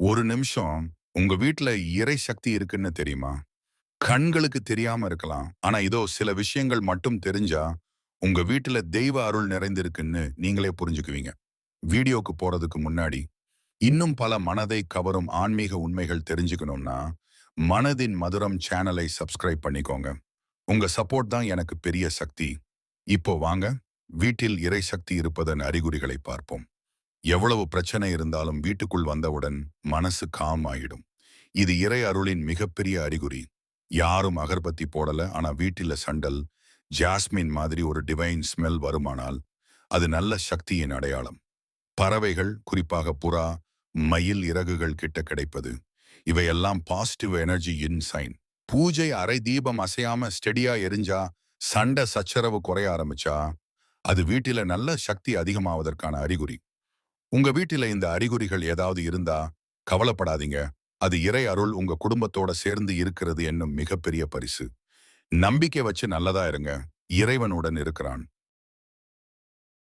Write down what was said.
ஒரு நிமிஷம் உங்க வீட்டுல இறை சக்தி இருக்குன்னு தெரியுமா? கண்களுக்கு தெரியாம இருக்கலாம். ஆனா இதோ சில விஷயங்கள் மட்டும் தெரிஞ்சா உங்க வீட்டுல தெய்வ அருள் நிறைந்திருக்குன்னு நீங்களே புரிஞ்சுக்குவீங்க. வீடியோக்கு போறதுக்கு முன்னாடி இன்னும் பல மனதை கவரும் ஆன்மீக உண்மைகள் தெரிஞ்சுக்கணும்னா மனதின் மதுரம் சேனலை சப்ஸ்கிரைப் பண்ணிக்கோங்க. உங்க சப்போர்ட் தான் எனக்கு பெரிய சக்தி. இப்போ வாங்க வீட்டில் இறை சக்தி இருப்பதன் அறிகுறிகளை பார்ப்போம். எவ்வளவு பிரச்சனை இருந்தாலும் வீட்டுக்குள் வந்தவுடன் மனசு காம் ஆயிடும். இது இறை அருளின் மிகப்பெரிய அறிகுறி. யாரும் அகர்பத்தி போடல ஆனா வீட்டில சண்டல் ஜாஸ்மின் மாதிரி ஒரு டிவைன் ஸ்மெல் வருமானால் அது நல்ல சக்தியின் அடையாளம். பறவைகள் குறிப்பாக புறா மயில் இறகுகள் கிட்ட கிடைப்பது. இவையெல்லாம் பாசிட்டிவ் எனர்ஜி இன் சைன் பூஜை அரை தீபம் அசையாம ஸ்டெடியா எரிஞ்சா சண்டை சச்சரவு குறைய ஆரம்பிச்சா அது வீட்டில நல்ல சக்தி அதிகமாவதற்கான அறிகுறி. உங்க வீட்டில இந்த அறிகுறிகள் ஏதாவது இருந்தா கவலைப்படாதீங்க. அது இறை அருள் உங்க குடும்பத்தோட சேர்ந்து இருக்கிறது என்னும் மிகப்பெரிய பரிசு. நம்பிக்கை வச்சு நல்லதா இருங்க. இறைவனுடன் இருக்கிறான்.